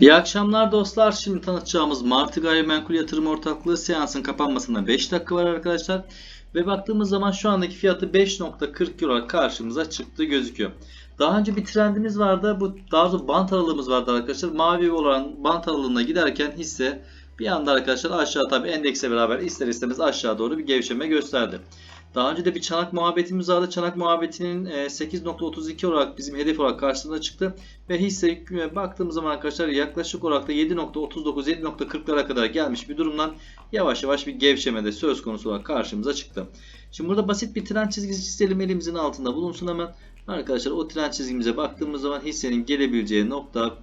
İyi akşamlar dostlar. Şimdi tanıtacağımız Martı Gayrimenkul Yatırım Ortaklığı seansın kapanmasına 5 dakika var arkadaşlar. Ve baktığımız zaman şu andaki fiyatı 5.40 euro karşımıza çıktı gözüküyor. Daha önce bir trendimiz vardı. Bu daha doğrusu bant aralığımız vardı arkadaşlar. Mavi olan bant aralığına giderken hisse bir anda arkadaşlar aşağı tabi endekse beraber ister istemez aşağı doğru bir gevşeme gösterdi. Daha önce de bir çanak muhabbetimiz vardı. Çanak muhabbetinin e, 8.32 olarak bizim hedef olarak karşısına çıktı. Ve hisse e, baktığımız zaman arkadaşlar yaklaşık olarak da 7.39 7.40'lara kadar gelmiş bir durumdan yavaş yavaş bir gevşemede söz konusu olarak karşımıza çıktı. Şimdi burada basit bir trend çizgisi çizelim elimizin altında bulunsun hemen. Arkadaşlar o trend çizgimize baktığımız zaman hissenin gelebileceği nokta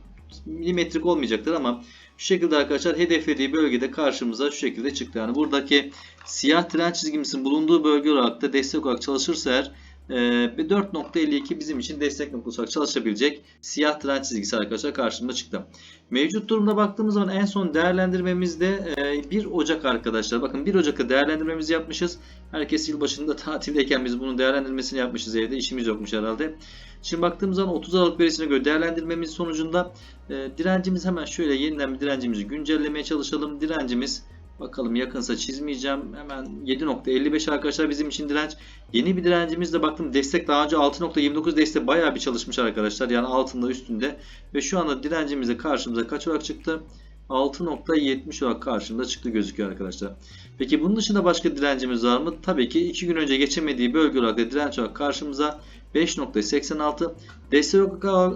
milimetrik olmayacaktır ama şu şekilde arkadaşlar hedeflediği bölgede karşımıza şu şekilde çıktı. Yani buradaki siyah trend çizgimizin bulunduğu bölge olarak da destek olarak çalışırsa eğer ve 4.52 bizim için destek noktası olarak çalışabilecek siyah trend çizgisi arkadaşlar karşımıza çıktı. Mevcut durumda baktığımız zaman en son değerlendirmemizde e, 1 Ocak arkadaşlar. Bakın 1 Ocak'ta değerlendirmemizi yapmışız. Herkes yılbaşında tatildeyken biz bunun değerlendirmesini yapmışız evde. işimiz yokmuş herhalde. Şimdi baktığımız zaman 30 Aralık verisine göre değerlendirmemiz sonucunda e, direncimiz hemen şöyle yeniden bir direncimizi güncellemeye çalışalım. Direncimiz bakalım yakınsa çizmeyeceğim. Hemen 7.55 arkadaşlar bizim için direnç. Yeni bir direncimiz de baktım destek daha önce 6.29 destek bayağı bir çalışmış arkadaşlar. Yani altında üstünde. Ve şu anda direncimiz de karşımıza kaç olarak çıktı? 6.70 olarak karşımda çıktı gözüküyor arkadaşlar. Peki bunun dışında başka direncimiz var mı? Tabii ki 2 gün önce geçemediği bölge olarak da direnç olarak karşımıza 5.86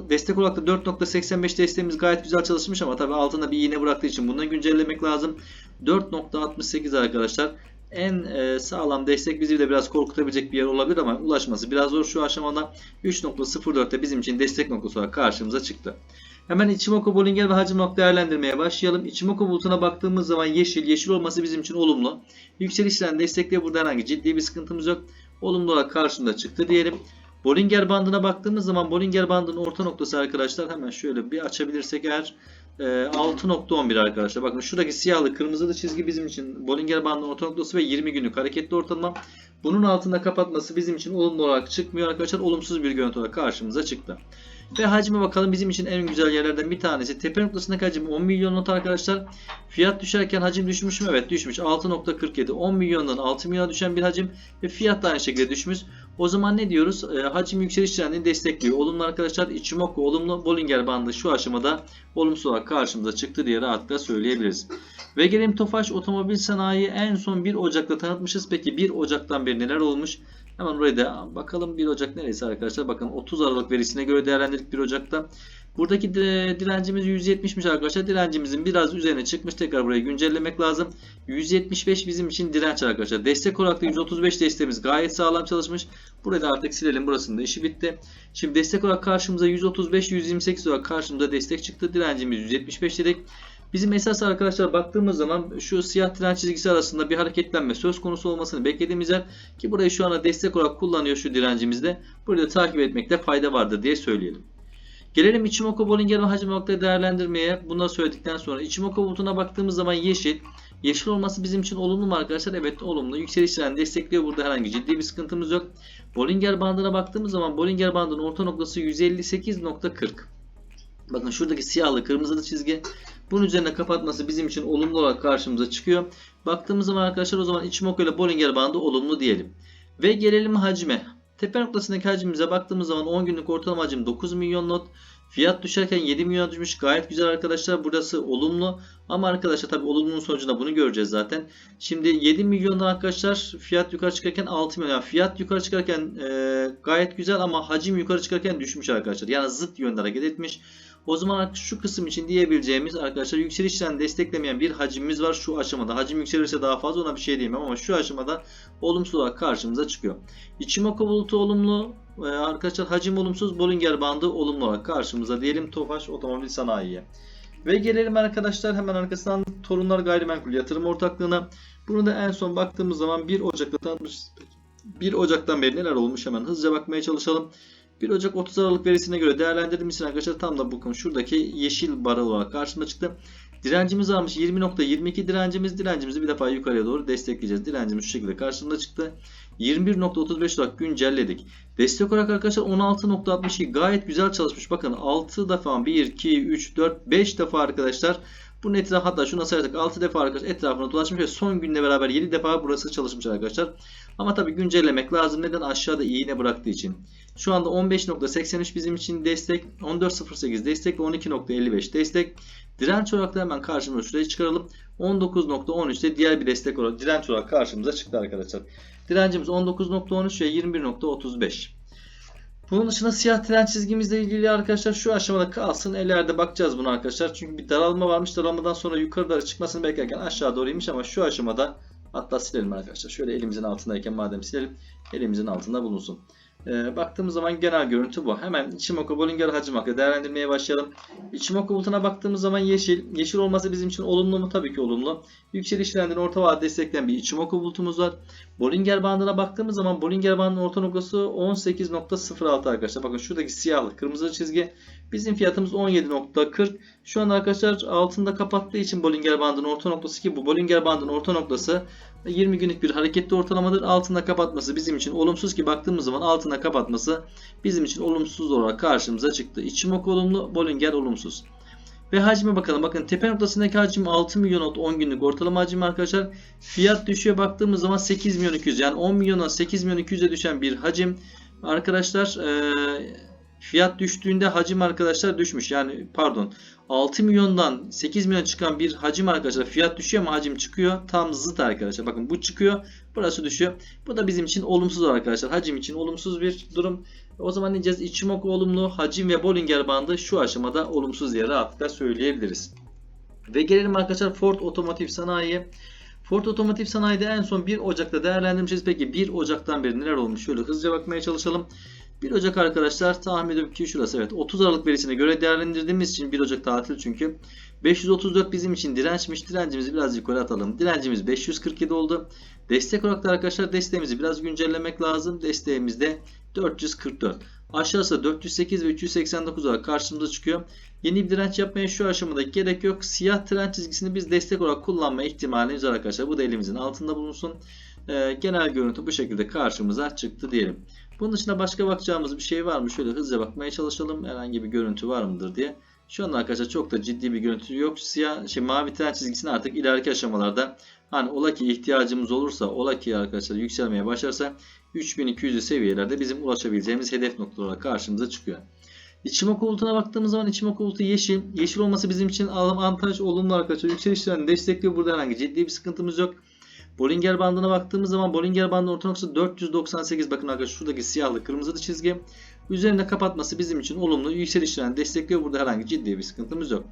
destek olarak, da 4.85 desteğimiz gayet güzel çalışmış ama tabii altında bir iğne bıraktığı için bunu güncellemek lazım. 4.68 arkadaşlar en e, sağlam destek bizi de biraz korkutabilecek bir yer olabilir ama ulaşması biraz zor şu aşamada 3.04'te bizim için destek noktası olarak karşımıza çıktı. Hemen Ichimoku Bollinger ve Hacimok değerlendirmeye başlayalım. Ichimoku bulutuna baktığımız zaman yeşil, yeşil olması bizim için olumlu. Yükselişten destekle burada herhangi ciddi bir sıkıntımız yok. Olumlu olarak karşımıza çıktı diyelim. Bollinger bandına baktığımız zaman Bollinger bandının orta noktası arkadaşlar hemen şöyle bir açabilirsek eğer 6.11 arkadaşlar. Bakın şuradaki siyahlı kırmızılı çizgi bizim için Bollinger bandının orta noktası ve 20 günlük hareketli ortalama. Bunun altında kapatması bizim için olumlu olarak çıkmıyor arkadaşlar. Olumsuz bir görüntü olarak karşımıza çıktı. Ve hacme bakalım bizim için en güzel yerlerden bir tanesi. Tepe noktasındaki hacim 10 milyon not arkadaşlar. Fiyat düşerken hacim düşmüş mü? Evet düşmüş. 6.47. 10 milyondan 6 milyona düşen bir hacim ve fiyat da aynı şekilde düşmüş. O zaman ne diyoruz? E, hacim yükseliş trendini destekliyor. Olumlu arkadaşlar Ichimoku olumlu Bollinger bandı şu aşamada olumsuz olarak karşımıza çıktı diye rahatlıkla söyleyebiliriz. Ve gelelim Tofaş Otomobil Sanayi en son 1 Ocak'ta tanıtmışız. Peki 1 Ocak'tan beri neler olmuş? Hemen oraya da bakalım 1 Ocak neresi arkadaşlar? Bakın 30 Aralık verisine göre değerlendirdik 1 Ocak'ta. Buradaki direncimiz 170'miş arkadaşlar. Direncimizin biraz üzerine çıkmış. Tekrar burayı güncellemek lazım. 175 bizim için direnç arkadaşlar. Destek olarak da 135 desteğimiz gayet sağlam çalışmış. Burayı da artık silelim. Burasının da işi bitti. Şimdi destek olarak karşımıza 135 128 olarak karşımıza destek çıktı. Direncimiz 175 dedik. Bizim esas arkadaşlar baktığımız zaman şu siyah tren çizgisi arasında bir hareketlenme söz konusu olmasını beklediğimiz yer ki burayı şu anda destek olarak kullanıyor şu direncimizde. Burada takip etmekte fayda vardır diye söyleyelim. Gelelim Ichimoku Bollinger ve Hacim Ok'ta değerlendirmeye. Bunları söyledikten sonra Ichimoku bulutuna baktığımız zaman yeşil. Yeşil olması bizim için olumlu mu arkadaşlar? Evet olumlu. Yükseliş trendi destekliyor. Burada herhangi ciddi bir sıkıntımız yok. Bollinger bandına baktığımız zaman Bollinger bandının orta noktası 158.40. Bakın şuradaki siyahlı kırmızılı çizgi. Bunun üzerine kapatması bizim için olumlu olarak karşımıza çıkıyor. Baktığımız zaman arkadaşlar o zaman Ichimoku ile Bollinger bandı olumlu diyelim. Ve gelelim hacme. Tepe noktasındaki hacmimize baktığımız zaman 10 günlük ortalama hacim 9 milyon not. Fiyat düşerken 7 milyon düşmüş. Gayet güzel arkadaşlar. Burası olumlu. Ama arkadaşlar tabi olumlunun sonucunda bunu göreceğiz zaten. Şimdi 7 milyondan arkadaşlar fiyat yukarı çıkarken 6 milyon. Yani fiyat yukarı çıkarken e, gayet güzel ama hacim yukarı çıkarken düşmüş arkadaşlar. Yani zıt yönde hareket etmiş. O zaman şu kısım için diyebileceğimiz arkadaşlar yükselişten desteklemeyen bir hacimimiz var şu aşamada. Hacim yükselirse daha fazla ona bir şey diyemem ama şu aşamada olumsuz olarak karşımıza çıkıyor. Ichimoku bulutu olumlu. Ee, arkadaşlar hacim olumsuz. Bollinger bandı olumlu olarak karşımıza diyelim Tofaş Otomobil Sanayi'ye. Ve gelelim arkadaşlar hemen arkasından Torunlar Gayrimenkul Yatırım Ortaklığı'na. Bunu da en son baktığımız zaman 1 Ocak'ta tanıtmışız. 1 Ocak'tan beri neler olmuş hemen hızlıca bakmaya çalışalım. 1 Ocak 30 Aralık verisine göre değerlendirdiğimiz için arkadaşlar tam da bakın şuradaki yeşil barı olarak karşıma çıktı. Direncimiz varmış 20.22 direncimiz. Direncimizi bir defa yukarıya doğru destekleyeceğiz. Direncimiz şu şekilde karşımıza çıktı. 21.35 olarak güncelledik. Destek olarak arkadaşlar 16.62 gayet güzel çalışmış. Bakın 6 defa 1, 2, 3, 4, 5 defa arkadaşlar. Bunun etrafı hatta şuna sayarsak 6 defa arkadaşlar etrafına dolaşmış ve son günle beraber 7 defa burası çalışmış arkadaşlar. Ama tabi güncellemek lazım. Neden? Aşağıda iğne bıraktığı için. Şu anda 15.83 bizim için destek. 14.08 destek ve 12.55 destek. Direnç olarak da hemen karşımıza şuraya çıkaralım. 19.13'te diğer bir destek olarak direnç olarak karşımıza çıktı arkadaşlar. Direncimiz 19.13 ve 21.35. Bunun dışında siyah tren çizgimizle ilgili arkadaşlar şu aşamada kalsın. Ellerde bakacağız bunu arkadaşlar. Çünkü bir daralma varmış. Daralmadan sonra yukarı doğru çıkmasını beklerken aşağı doğru ama şu aşamada hatta silelim arkadaşlar. Şöyle elimizin altındayken madem silelim elimizin altında bulunsun. Ee, baktığımız zaman genel görüntü bu. Hemen Ichimoku Bollinger hacim hakkı değerlendirmeye başlayalım. Ichimoku bulutuna baktığımız zaman yeşil. Yeşil olması bizim için olumlu mu? Tabii ki olumlu. Yükseliş trendini orta vadede destekleyen bir Ichimoku bulutumuz var. Bollinger bandına baktığımız zaman Bollinger bandının orta noktası 18.06 arkadaşlar. Bakın şuradaki siyahlı kırmızı çizgi. Bizim fiyatımız 17.40. Şu an arkadaşlar altında kapattığı için Bollinger bandının orta noktası ki bu Bollinger bandının orta noktası 20 günlük bir hareketli ortalamadır. Altında kapatması bizim için olumsuz ki baktığımız zaman altında kapatması bizim için olumsuz olarak karşımıza çıktı. Ichimoku olumlu, Bollinger olumsuz. Ve hacme bakalım. Bakın tepe noktasındaki hacim 6 milyon not 10 günlük ortalama hacim arkadaşlar. Fiyat düşüyor baktığımız zaman 8 milyon 200 yani 10 milyona 8 milyon 200'e düşen bir hacim. Arkadaşlar ee, fiyat düştüğünde hacim arkadaşlar düşmüş. Yani pardon 6 milyondan 8 milyon çıkan bir hacim arkadaşlar fiyat düşüyor ama hacim çıkıyor. Tam zıt arkadaşlar. Bakın bu çıkıyor. Burası düşüyor. Bu da bizim için olumsuz arkadaşlar. Hacim için olumsuz bir durum. O zaman ne diyeceğiz? Ichimoku olumlu, hacim ve Bollinger bandı şu aşamada olumsuz diye rahatlıkla söyleyebiliriz. Ve gelelim arkadaşlar Ford Otomotiv Sanayi'ye. Ford Otomotiv Sanayi'de en son 1 Ocak'ta değerlendirmişiz. Peki 1 Ocak'tan beri neler olmuş? Şöyle hızlıca bakmaya çalışalım. 1 Ocak arkadaşlar tahmin ediyorum ki şurası evet 30 Aralık verisine göre değerlendirdiğimiz için 1 Ocak tatil çünkü 534 bizim için dirençmiş. Direncimizi biraz yukarı atalım. Direncimiz 547 oldu. Destek olarak da arkadaşlar desteğimizi biraz güncellemek lazım. Desteğimiz de 444. Aşağısı 408 ve 389 olarak karşımıza çıkıyor. Yeni bir direnç yapmaya şu aşamada gerek yok. Siyah tren çizgisini biz destek olarak kullanma ihtimalimiz var arkadaşlar. Bu da elimizin altında bulunsun. Ee, genel görüntü bu şekilde karşımıza çıktı diyelim. Bunun dışında başka bakacağımız bir şey var mı? Şöyle hızlıca bakmaya çalışalım. Herhangi bir görüntü var mıdır diye. Şu anda arkadaşlar çok da ciddi bir görüntü yok. Siyah, şey, mavi tren çizgisini artık ileriki aşamalarda hani ola ki ihtiyacımız olursa, ola ki arkadaşlar yükselmeye başlarsa 3200 seviyelerde bizim ulaşabileceğimiz hedef noktalara karşımıza çıkıyor. İçimoku bulutuna baktığımız zaman İçimoku bulutu yeşil. Yeşil olması bizim için avantaj olumlu arkadaşlar. Yükselişlerini destekliyor. Burada herhangi ciddi bir sıkıntımız yok. Bollinger bandına baktığımız zaman Bollinger bandının orta noktası 498. Bakın arkadaşlar şuradaki siyahlı kırmızılı çizgi. Üzerinde kapatması bizim için olumlu. Yükselişlerini destekliyor. Burada herhangi ciddi bir sıkıntımız yok.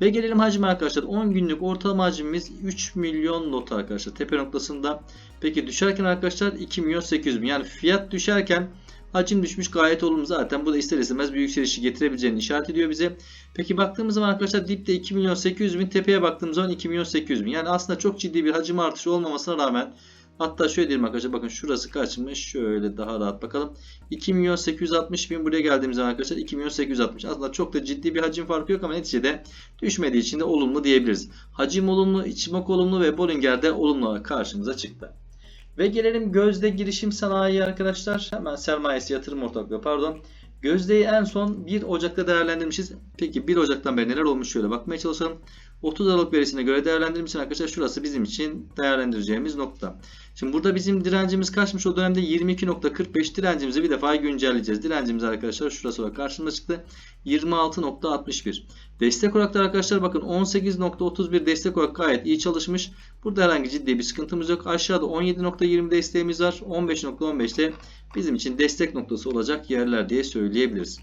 Ve gelelim hacime arkadaşlar. 10 günlük ortalama hacmimiz 3 milyon not arkadaşlar. Tepe noktasında. Peki düşerken arkadaşlar 2 milyon 800 bin. Yani fiyat düşerken hacim düşmüş gayet olumlu zaten. Bu da ister istemez bir yükselişi getirebileceğini işaret ediyor bize. Peki baktığımız zaman arkadaşlar dipte 2 milyon 800 bin. Tepeye baktığımız zaman 2 milyon 800 bin. Yani aslında çok ciddi bir hacim artışı olmamasına rağmen Hatta şöyle diyelim arkadaşlar bakın şurası kaçmış. Şöyle daha rahat bakalım. 2 milyon 860 bin buraya geldiğimiz zaman arkadaşlar 2 milyon 860. Aslında çok da ciddi bir hacim farkı yok ama neticede düşmediği için de olumlu diyebiliriz. Hacim olumlu, içmok olumlu ve Bollinger de olumlu karşımıza çıktı. Ve gelelim Gözde girişim sanayi arkadaşlar. Hemen sermayesi yatırım ortaklığı pardon. Gözde'yi en son 1 Ocak'ta değerlendirmişiz. Peki 1 Ocak'tan beri neler olmuş şöyle bakmaya çalışalım. 30 Aralık verisine göre değerlendirmişsin arkadaşlar. Şurası bizim için değerlendireceğimiz nokta. Şimdi burada bizim direncimiz kaçmış o dönemde 22.45 direncimizi bir defa güncelleyeceğiz. Direncimiz arkadaşlar şurası olarak karşımıza çıktı. 26.61. Destek olarak da arkadaşlar bakın 18.31 destek olarak gayet iyi çalışmış. Burada herhangi ciddi bir sıkıntımız yok. Aşağıda 17.20 desteğimiz var. 15.15'te bizim için destek noktası olacak yerler diye söyleyebiliriz.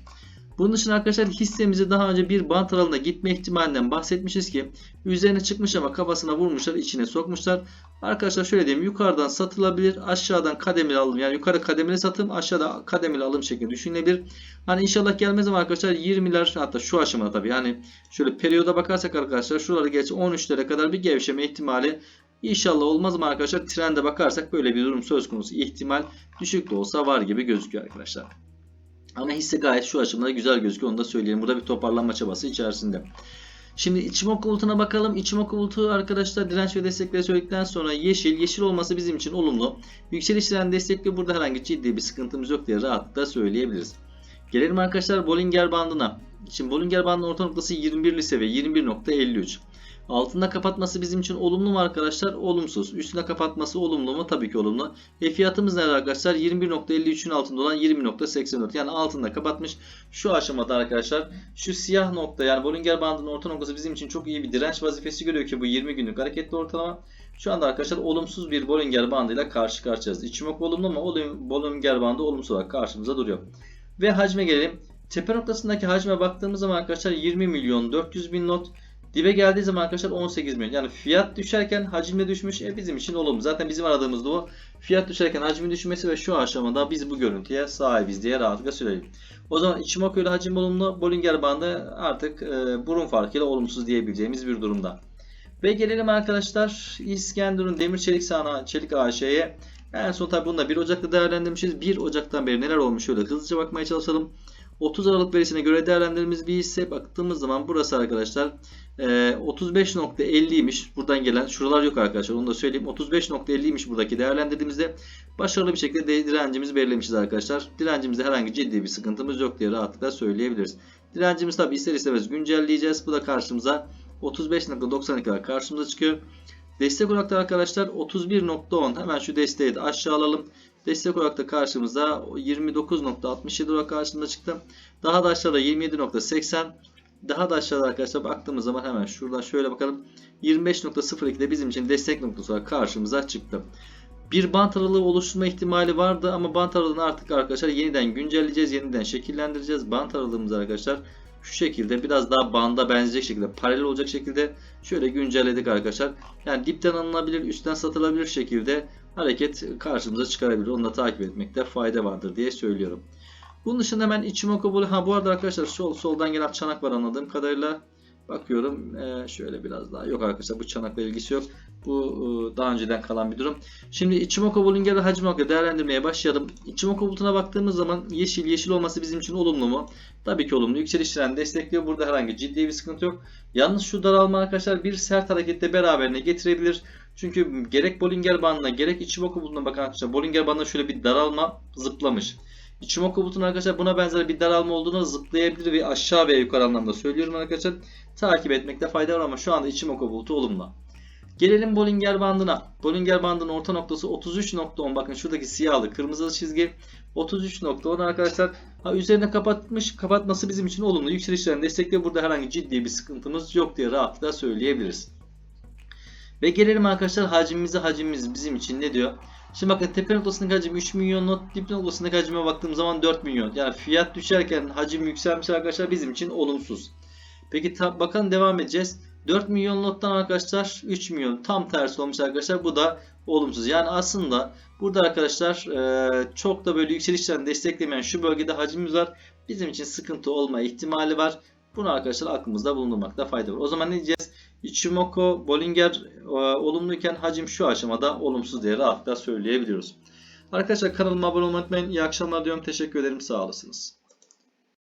Bunun dışında arkadaşlar hissemizi daha önce bir bant aralığında gitme ihtimalinden bahsetmişiz ki üzerine çıkmış ama kafasına vurmuşlar içine sokmuşlar. Arkadaşlar şöyle diyeyim yukarıdan satılabilir aşağıdan kademeli alım yani yukarı kademeli satım aşağıda kademeli alım şeklinde düşünülebilir. Hani inşallah gelmez ama arkadaşlar 20'ler hatta şu aşamada tabii yani şöyle periyoda bakarsak arkadaşlar şuraları geç 13'lere kadar bir gevşeme ihtimali İnşallah olmaz ama arkadaşlar trende bakarsak böyle bir durum söz konusu ihtimal düşük de olsa var gibi gözüküyor arkadaşlar. Ama hisse gayet şu aşamada güzel gözüküyor onu da söyleyelim. Burada bir toparlanma çabası içerisinde. Şimdi Ichimoku bulutuna bakalım. Ichimoku bulutu arkadaşlar direnç ve destekleri söyledikten sonra yeşil. Yeşil olması bizim için olumlu. Yükseliş destekli burada herhangi ciddi bir sıkıntımız yok diye rahatlıkla söyleyebiliriz. Gelelim arkadaşlar Bollinger bandına. Şimdi Bollinger bandının orta noktası 21'li seviye 21.53. Altında kapatması bizim için olumlu mu arkadaşlar? Olumsuz. Üstüne kapatması olumlu mu? Tabii ki olumlu. E fiyatımız ne arkadaşlar? 21.53'ün altında olan 20.84. Yani altında kapatmış. Şu aşamada arkadaşlar şu siyah nokta yani Bollinger bandının orta noktası bizim için çok iyi bir direnç vazifesi görüyor ki bu 20 günlük hareketli ortalama. Şu anda arkadaşlar olumsuz bir Bollinger bandıyla karşı karşıyayız. İçimok olumlu ama Bollinger bandı olumsuz olarak karşımıza duruyor. Ve hacme gelelim. Tepe noktasındaki hacme baktığımız zaman arkadaşlar 20 milyon 400 bin not. Dibe geldiği zaman arkadaşlar 18 milyon. Yani fiyat düşerken hacim de düşmüş. E bizim için olumlu. Zaten bizim aradığımız da o. Fiyat düşerken hacmin düşmesi ve şu aşamada biz bu görüntüye sahibiz diye rahatlıkla söyleyelim. O zaman Ichimoku ile hacim olumlu. Bollinger bandı artık e, burun farkıyla olumsuz diyebileceğimiz bir durumda. Ve gelelim arkadaşlar İskenderun Demir Çelik Sanayi Çelik AŞ'ye. En son tabi bunu da 1 Ocak'ta değerlendirmişiz. 1 Ocak'tan beri neler olmuş şöyle hızlıca bakmaya çalışalım. 30 Aralık verisine göre değerlendirdiğimiz bir hisse baktığımız zaman burası arkadaşlar e, 35.50'ymiş. Buradan gelen şuralar yok arkadaşlar onu da söyleyeyim. 35.50'ymiş buradaki değerlendirdiğimizde başarılı bir şekilde de- direncimizi belirlemişiz arkadaşlar. Direncimizde herhangi ciddi bir sıkıntımız yok diye rahatlıkla söyleyebiliriz. Direncimiz tabi ister istemez güncelleyeceğiz. Bu da karşımıza 35.92 kadar karşımıza çıkıyor. Destek olarak da arkadaşlar 31.10 hemen şu desteği de aşağı alalım. Destek olarak da karşımıza 29.67 olarak karşımıza çıktı. Daha da aşağıda 27.80 daha da aşağıda arkadaşlar baktığımız zaman hemen şuradan şöyle bakalım. 25.02 de bizim için destek noktası olarak karşımıza çıktı. Bir bant aralığı oluşturma ihtimali vardı ama bant aralığını artık arkadaşlar yeniden güncelleyeceğiz, yeniden şekillendireceğiz. Bant aralığımız arkadaşlar şu şekilde biraz daha banda benzeyecek şekilde paralel olacak şekilde şöyle güncelledik arkadaşlar. Yani dipten alınabilir, üstten satılabilir şekilde hareket karşımıza çıkarabilir. Onu da takip etmekte fayda vardır diye söylüyorum. Bunun dışında hemen Ichimoku Blue. Ha bu arada arkadaşlar sol soldan gelen çanak var anladığım kadarıyla. Bakıyorum ee, şöyle biraz daha. Yok arkadaşlar bu çanakla ilgisi yok. Bu e, daha önceden kalan bir durum. Şimdi Ichimoku Bulunger'ı hacim olarak değerlendirmeye başlayalım. Ichimoku bulutuna baktığımız zaman yeşil yeşil olması bizim için olumlu mu? Tabii ki olumlu. Yükseliş trendi destekliyor. Burada herhangi ciddi bir sıkıntı yok. Yalnız şu daralma arkadaşlar bir sert harekette beraberine getirebilir. Çünkü gerek Bollinger bandına gerek Ichimoku bulutuna bakın arkadaşlar. Bollinger bandına şöyle bir daralma zıplamış. Ichimoku bulutun arkadaşlar buna benzer bir daralma olduğunu zıplayabilir ve aşağı veya yukarı anlamda söylüyorum arkadaşlar. Takip etmekte fayda var ama şu anda Ichimoku bulutu olumlu. Gelelim Bollinger bandına. Bollinger bandının orta noktası 33.10. Bakın şuradaki siyahlı kırmızılı çizgi 33.10 arkadaşlar. Ha, üzerine kapatmış. Kapatması bizim için olumlu. Yükselişlerin destekliyor. Burada herhangi ciddi bir sıkıntımız yok diye rahatlıkla söyleyebiliriz. Ve gelelim arkadaşlar hacmimize. Hacmimiz bizim için ne diyor? Şimdi bakın tepe noktasındaki hacim 3 milyon not, dip noktasındaki hacime baktığım zaman 4 milyon. Yani fiyat düşerken hacim yükselmiş arkadaşlar bizim için olumsuz. Peki ta- bakalım devam edeceğiz. 4 milyon nottan arkadaşlar 3 milyon tam tersi olmuş arkadaşlar. Bu da olumsuz. Yani aslında burada arkadaşlar e, çok da böyle yükselişten desteklemeyen şu bölgede hacimimiz var. Bizim için sıkıntı olma ihtimali var. Bunu arkadaşlar aklımızda bulundurmakta fayda var. O zaman ne diyeceğiz? Ichimoku, Bollinger e, olumluyken hacim şu aşamada olumsuz diye rahatlıkla söyleyebiliyoruz. Arkadaşlar kanalıma abone olmayı unutmayın. İyi akşamlar diyorum. Teşekkür ederim. Sağ olasınız.